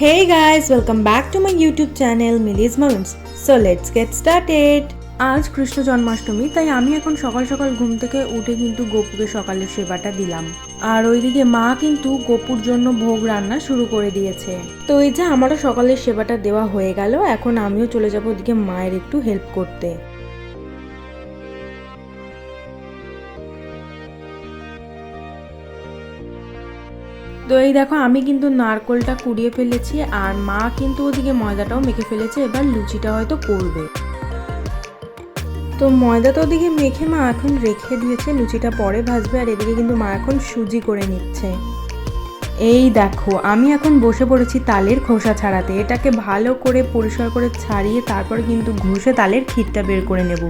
Hey guys, welcome back to my YouTube channel Millie's Moments. So let's get started. আজ কৃষ্ণ জন্মাষ্টমী তাই আমি এখন সকাল সকাল ঘুম থেকে উঠে কিন্তু গোপুকে সকালের সেবাটা দিলাম আর ওইদিকে মা কিন্তু গোপুর জন্য ভোগ রান্না শুরু করে দিয়েছে তো এই যে আমারও সকালের সেবাটা দেওয়া হয়ে গেল এখন আমিও চলে যাব ওদিকে মায়ের একটু হেল্প করতে তো এই দেখো, আমি কিন্তু নারকোলটা কুড়িয়ে ফেলেছি আর মা কিন্তু ওদিকে ময়দাটাও মেখে ফেলেছে, এবার লুচিটা হয়তো করবে। তো ময়দা তো ওদিকে মেখে মা এখন রেখে দিয়েছে, লুচিটা পরে ভাজবে আর এদিকে কিন্তু মা এখন সুজি করে নিচ্ছে। এই দেখো, আমি এখন বসে পড়েছি তালের খোসা ছাড়াতে, এটাকে ভালো করে পরিষ্কার করে ছাড়িয়ে তারপর কিন্তু ঘষে তালের ক্ষীরটা বের করে নেব।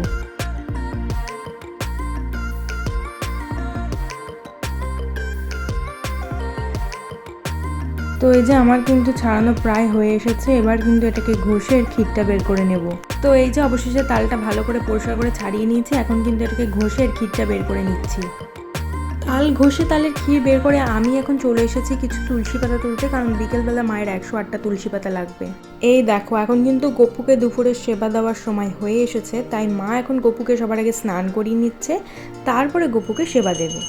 তো এই যে আমার কিন্তু ছাড়ানো প্রায় হয়ে এসেছে, এবার কিন্তু এটাকে ঘষে ক্ষীরটা বের করে নেব। তো এই যে অবশেষে তালটা ভালো করে পরিষ্কার করে ছাড়িয়ে নিয়েছি, এখন কিন্তু এটাকে ঘষে ক্ষীরটা বের করে নিচ্ছি। তাল ঘষে তালের ক্ষীর বের করে আমি এখন চলে এসেছি কিছু তুলসী পাতা তুলতে, কারণ বিকেলবেলা মায়ের একশো আটটা তুলসী পাতা লাগবে। এই দেখো, এখন কিন্তু গপুকে দুপুরের সেবা দেওয়ার সময় হয়ে এসেছে, তাই মা এখন গপুকে সবার আগে স্নান করিয়ে নিচ্ছে, তারপরে গপুকে সেবা দেবে।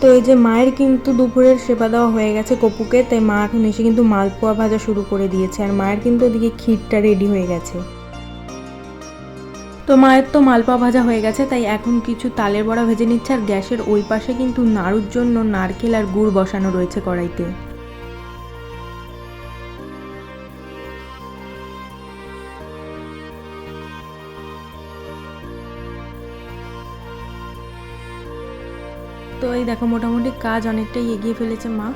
তো এই যে মায়ের কিন্তু দুপুরের সেবা দেওয়া হয়ে গেছে কপুকে, তাই মা এখন এসে কিন্তু মালপোয়া ভাজা শুরু করে দিয়েছে। আর মায়ের কিন্তু ওদিকে ক্ষীরটা রেডি হয়ে গেছে। তো মায়ের তো মালপোয়া ভাজা হয়ে গেছে, তাই এখন কিছু তালের বড়া ভেজে নিচ্ছে। আর গ্যাসের ওই পাশে কিন্তু নাড়ুর জন্য নারকেল আর গুড় বসানো রয়েছে কড়াইতে। তো এই দেখো, মোটামুটি কাজ অনেকটাই এগিয়ে ফেলেছে মা।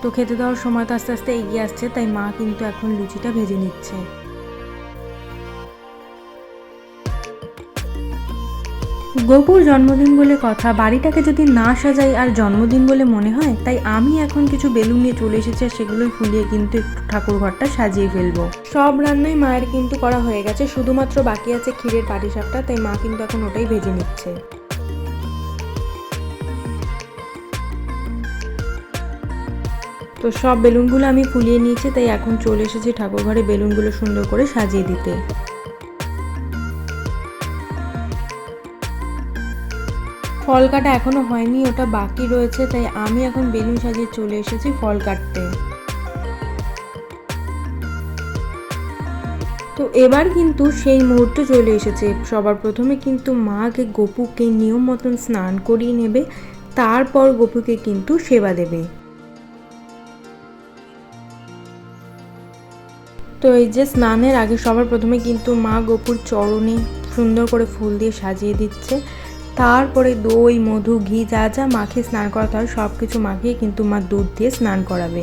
তো খেতে দেওয়ার সময় তো আস্তে আস্তে এগিয়ে আসছে, তাই মা কিন্তু এখন লুচিটা ভেজে নিচ্ছে। গোপুর জন্মদিন বলে কথা, বাড়িটাকে যদি না সাজাই আর জন্মদিন বলে মনে হয়, তাই আমি এখন কিছু বেলুন নিয়ে চলে এসেছি আর সেগুলোই ফুলিয়ে কিন্তু একটু ঠাকুর ঘরটা সাজিয়ে ফেলব। সব রান্নাই মায়ের কিন্তু করা হয়ে গেছে, শুধুমাত্র বাকি আছে ক্ষীরের পাটিসাপটা, তাই মা কিন্তু এখন ওটাই ভেজে নিচ্ছে। তো সব বেলুনগুলো আমি ফুলিয়ে নিয়েছি, তাই এখন চলে এসেছি ঠাকুর ঘরে বেলুনগুলো সুন্দর করে সাজিয়ে দিতে। ফল কাটা এখনও হয়নি, ওটা বাকি রয়েছে, তাই আমি এখন বেলুন সাজিয়ে চলে এসেছি ফল কাটতে। তো এবার কিন্তু সেই মুহূর্ত চলে এসেছে, সবার প্রথমে কিন্তু মাকে গপুকে নিয়ম মতন স্নান করিয়ে নেবে, তারপর গপুকে কিন্তু সেবা দেবে। তো এই যে স্নানের আগে সবার প্রথমে কিন্তু মা গোপুর চরণে সুন্দর করে ফুল দিয়ে সাজিয়ে দিচ্ছে। তারপরে দই, মধু, ঘি যা যা মাখিয়ে স্নান করাতে হয় সব কিছু মাখিয়ে কিন্তু মা দুধ দিয়ে স্নান করাবে।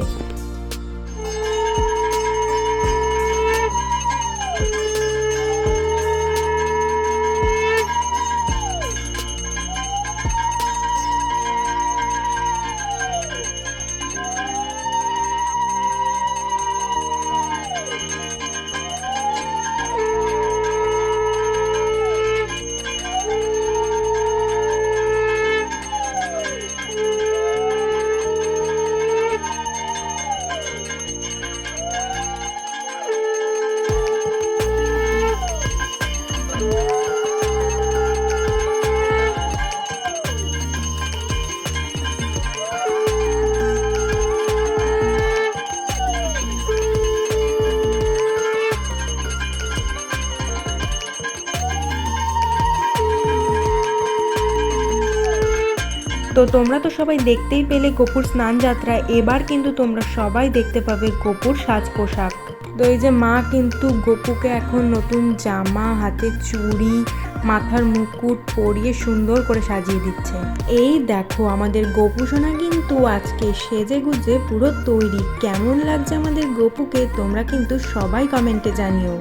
তো তোমরা তো সবাই দেখতেই পেলে গোপুর স্নান যাত্রা। এবার কিন্তু তোমরা সবাই দেখতে পাবে গোপুর সাজ পোশাক তো এই যে মা কিন্তু গোপুকে এখন নতুন জামা, হাতে চুড়ি, মাথার মুকুট পরিয়ে সুন্দর করে সাজিয়ে দিচ্ছে। এই দেখো আমাদের গোপু সোনা কিন্তু আজকে সেজে গুজে পুরো তৈরি। কেমন লাগছে আমাদের গোপুকে তোমরা কিন্তু সবাই কমেন্টে জানিও।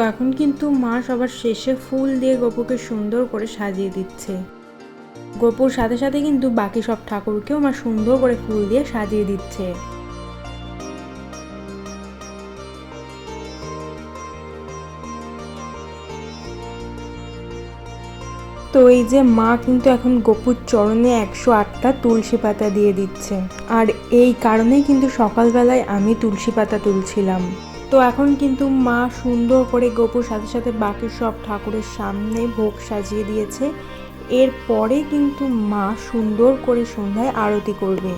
তো এখন কিন্তু মা সবার শেষে ফুল দিয়ে গোপুকে সুন্দর করে সাজিয়ে দিচ্ছে। গোপুর সাথে সাথে কিন্তু বাকি সব ঠাকুরকেও মা সুন্দর করে ফুল দিয়ে সাজিয়ে দিচ্ছে। তো এই যে মা কিন্তু এখন গোপুর চরণে একশো আটটা তুলসী পাতা দিয়ে দিচ্ছে। আর এই কারণেই কিন্তু সকালবেলায় আমি তুলসী পাতা তুলছিলাম। তো এখন কিন্তু মা সুন্দর করে গোপুর সাথে সাথে বাকি সব ঠাকুরের সামনে ভোগ সাজিয়ে দিয়েছে। এরপরে কিন্তু মা সুন্দর করে সন্ধ্যায় আরতি করবে।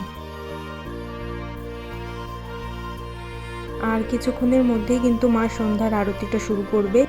আর কিছুক্ষণের মধ্যেই কিন্তু মা সন্ধ্যার আরতিটা শুরু করবে।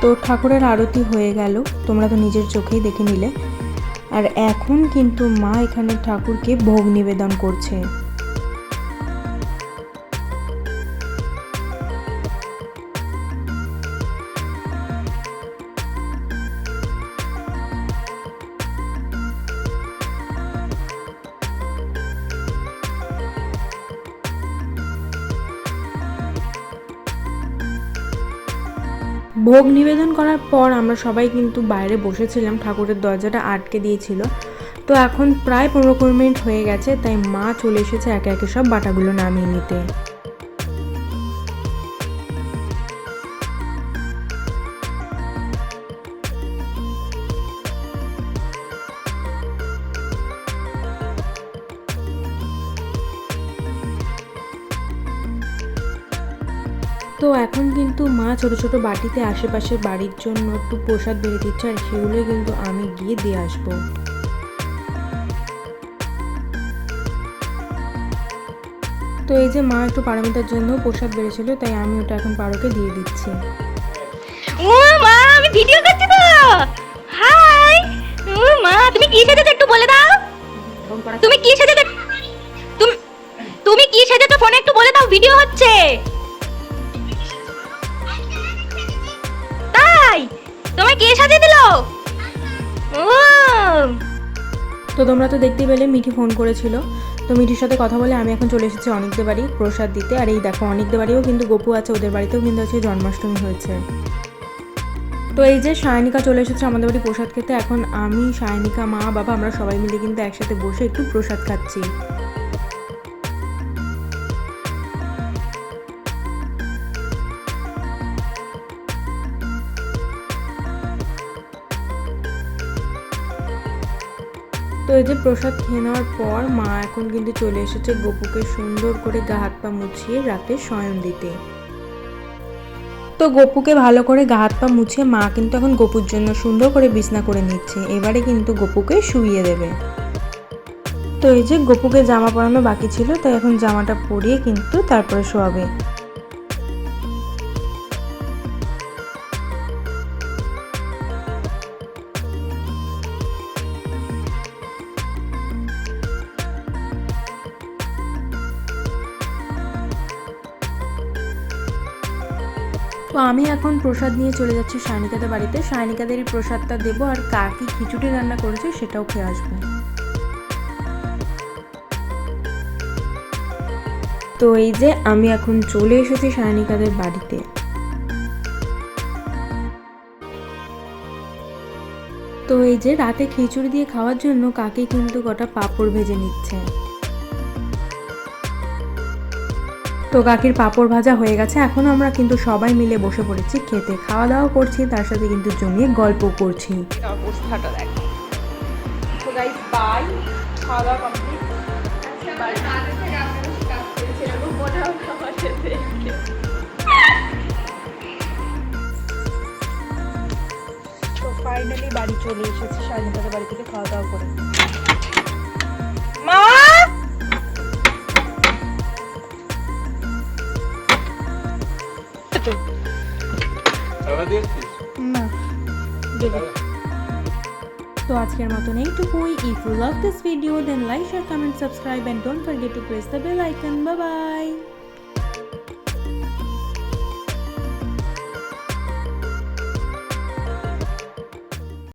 তো ঠাকুরের আরতি হয়ে গেল। তোমরা তো নিজের চোখেই দেখে নিলে। আর এখন কিন্তু মা এখানে ঠাকুরকে ভোগ নিবেদন করছে। ভোগ নিবেদন করার পর আমরা সবাই কিন্তু বাইরে বসেছিলাম, ঠাকুরের দরজাটা আটকে দিয়েছিল। তো এখন প্রায় পনেরো কুড়ি মিনিট হয়ে গেছে, তাই মা চলে এসেছে একে একে সব বাটাগুলো নামিয়ে নিতে। তো এখন কিন্তু মা ছোট ছোট বাটিতে আশেপাশের বাড়ির জন্য একটু প্রসাদ বেড়ে দিচ্ছে আর সেগুলোই কিন্তু আমি গিয়ে দিয়ে আসব। তো এই যে মা একটু পারমিতার জন্য প্রসাদ বেড়েছিল, তাই আমি ওটা এখন পারোকে দিয়ে দিচ্ছি। ও মা, আমি ভিডিও করছি তো। হাই। ও মা, তুমি কি সেজেছো একটু বলে দাও। তুমি কি সেজেছো? তুমি তুমি কি সেজেছো ফোনে একটু বলে দাও, ভিডিও হচ্ছে। কে সাজিয়ে দিল? তো তোমরা তো দেখতে পেলে মিঠি ফোন করেছিল। তো মিঠির সাথে কথা বলে আমি এখন চলে এসেছি অনেকদের বাড়ি প্রসাদ দিতে। আর এই দেখো, অনেকদের বাড়িও কিন্তু গপু আছে, ওদের বাড়িতেও কিন্তু আছে জন্মাষ্টমী হয়েছে। তো এই যে সায়নিকা চলে এসেছে আমাদের বাড়ি প্রসাদ খেতে, এখন আমি, সায়নিকা, মা, বাবা, আমরা সবাই মিলে কিন্তু একসাথে বসে একটু প্রসাদ খাচ্ছি। তো এই যে প্রসাদ খেয়ে নেওয়ার পর মা এখন কিন্তু চলে এসেছে গপুকে সুন্দর করে গা হাত পা মুছিয়ে রাতে শয়ন দিতে। তো গপুকে ভালো করে গা হাত পা মুছে মা কিন্তু এখন গপুর জন্য সুন্দর করে বিছনা করে নিচ্ছে। এবারে কিন্তু গপুকে শুইয়ে দেবে। তো এই যে গপুকে জামা পরানো বাকি ছিল, তাই এখন জামাটা পরিয়ে কিন্তু তারপরে শোয়াবে। তো আমি এখন প্রসাদ নিয়ে চলে যাচ্ছি সায়নিকাদের বাড়িতে। সায়নিকাদের প্রসাদটা দেবো আর কাকি খিচুড়ি রান্না করেছে সেটাও খেয়ে আসব। তো এই যে আমি এখন চলে এসেছি সায়নিকাদের বাড়িতে। তো এই যে রাতে খিচুড়ি দিয়ে খাওয়ার জন্য কাকি কিন্তু গোটা পাঁপড় ভেজে নিচ্ছে। তো কাকির পাঁপড় ভাজা হয়ে গেছে। এখন আমরা কিন্তু সবাই মিলে বসে পড়েছি, খেতে খাওয়া দাওয়া করছি, তার সাথে কিন্তু জমিয়ে গল্প করছি। ফাইনালি বাড়ি চলে এসেছি, স্বাধীনতার বাড়ি থেকে খাওয়া দাওয়া করে। না দেবো। তো আজকের মতন এইটুকুই। If you love this video then like share comment subscribe and don't forget to press the bell icon bye bye